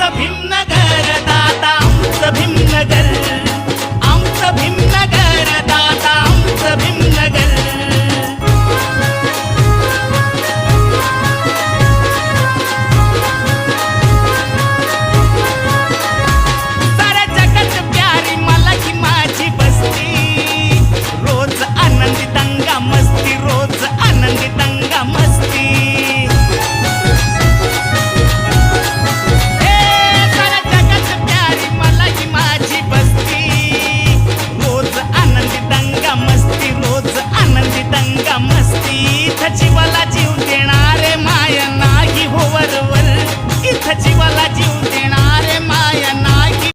भिन्न घर दाता.